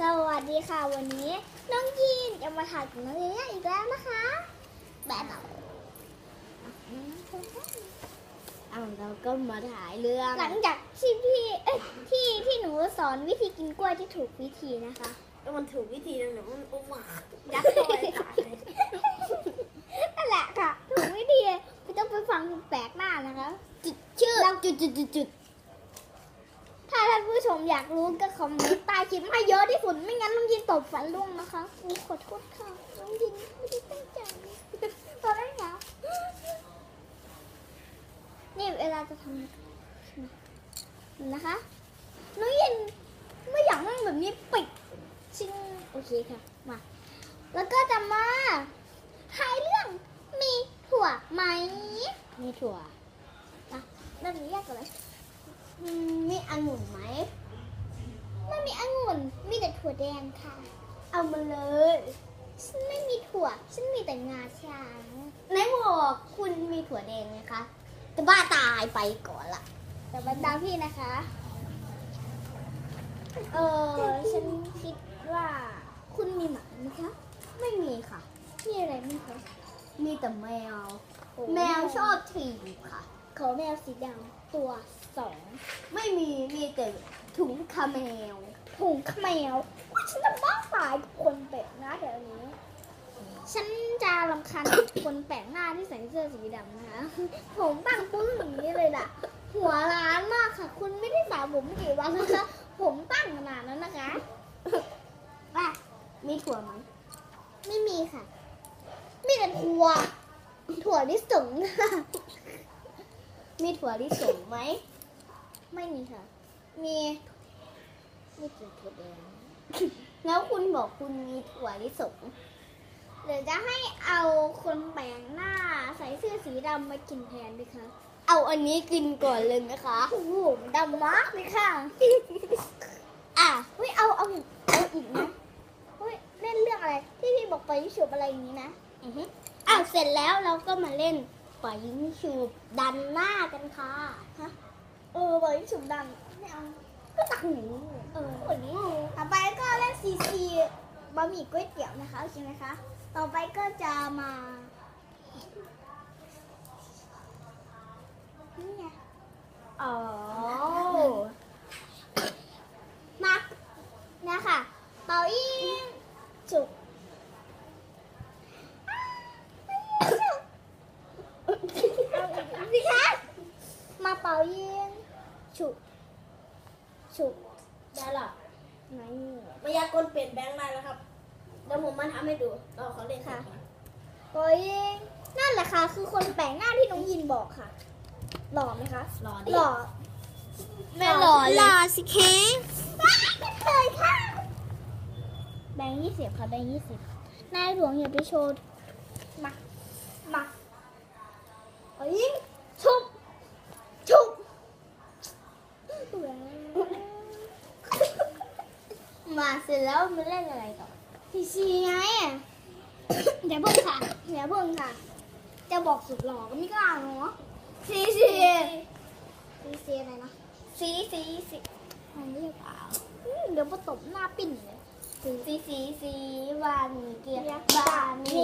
สวัสดีค่ะวันนี้น้องยีนจะมาถ่ายกับน้องเลียอีกแล้วนะคะแบบเอาเอาเราก็มาถ่ายเรื่องหลังจากที่พี่เอ้ยที่ที่หนูสอนวิธีกินกล้วยที่ถูกวิธีนะคะมันถูกวิธีแล้วหนูมันอุ้มมายัดเข้าไปปากเลยนั่นแหละค่ะถูกวิธีไม่ต้องไปฟังแปลกหน้านะคะจุดชื่อจุดจุดจุดจุด ถ้าท่านผู้ชมอยากรู้ก็คอมเมนต์ใต้คลิปมาเยอะที่สุด ไม่งั้นน้องยินตบฝันล่วงนะคะนี่ขอโทษค่ะน้องยินไม่ได้ตั้งใจตอนแรกเหรอนี่เวลาจะทำนะคะน้องยินไม่อยากนั่งแบบนี้ปิดชิงโอเคค่ะ มา แล้วก็จะมาทายเรื่องมีถั่วไหม มีถั่วเริ่มนี้ยากกว่าเลย มมีองุ่นไหมไม่มีองุ่นมีแต่ถั่วแดงค่ะ เอามาเลย ฉันไม่มีถั่ว ฉันมีแต่งาช้างไหนบอกคุณมีถั่วแดงไงคะจะบ้าตายไปก่อนละแต่บรรดาพี่นะคะ เออฉันคิดว่าคุณมีหมาไหมคะ ไม่มีค่ะ มีอะไรไหมคะ มีแต่แมวโอ้แมวชอบถีบค่ะ ขอแมวสีดำตัวสองไม่มีมีแต่ถุงคาแมวถุงแมวว่าฉันจะบ้าตายกับคนแปลกหน้าแถวนี้ ฉันจะรำคาญกับคนแปลกหน้าที่ใส่เสื้อสีดำนะคะผมตั้งปึ้งอย่างนี้เลยล่ะ หัวร้านมากค่ะ คุณไม่ได้สระผมไม่กี่วันนะคะผมตั้งขนาดนั้นนะคะอะมีถั่วไหมไม่มีค่ะ มีแต่ถั่วถั่วลิสงค่ะ มีถั่วลิสงไหม ไม่มีค่ะ มีมีแต่ถั่วแดง แล้วคุณบอกคุณมีถั่วลิสงหรือจะให้เอาคนแปลกหน้าใส่เสื้อสีดำมากินแทนดีคะเอาอันนี้กินก่อนเลยนะคะ โอ้โหมันดำมากเลยค่ะ อะเฮ้ยเอาเอาอีกเอาอีกนะเฮ้ยเล่นเรื่องอะไร ที่พี่บอกไปยิชุบอะไรอย่างนี้นะ อือฮึอ้าวเสร็จแล้วเราก็มาเล่น ปล่อยยิงชูบดันหน้ากันค่ะเออบอกยิชุบดำไม่เอาก็ตักหนูเออคนนี้ต่อไปก็เล่นซีซีบะหมี่ก๋วยเตี๋ยวนะคะโอเคไหมคะต่อไปก็จะมานี่ไงอ๋อมาเนี่ยค่ะเป่ายิงฉุกฉุกเอาอีกสิคะ มาเป่ายิงฉุกฉุกได้หรอไหนมายากลเปลี่ยนแบงค์ได้แล้วครับเดี๋ยวผมมาทำให้ดูเราเขาเล่นกันเป่ายิงนั่นแหละค่ะ คือคนแปลกหน้าที่น้องยินบอกค่ะ หล่อไหมคะรอดิหล่อไม่หล่อเลยสิเค้กไม่เคยค่ะ แบงค์ยี่สิบค่ะแบงค์ยี่สิบนายหลวงอย่าไปโชว์ มา มาเอ้ยชุบ ชุบ มาเสร็จแล้วมาเล่นอะไรต่อพีซีไงอะอย่าเพิ่งค่ะอย่าเพิ่งค่ะ จะบอกสุดหล่อก็ไม่กล้าเนาะซีซีซีซีอะไรนะซีซีซีอันนี้หรือเปล่าอืมเดี๋ยวมาตบหน้าปิ้นเลยซีซีซีซีวันเกียวบะหมี่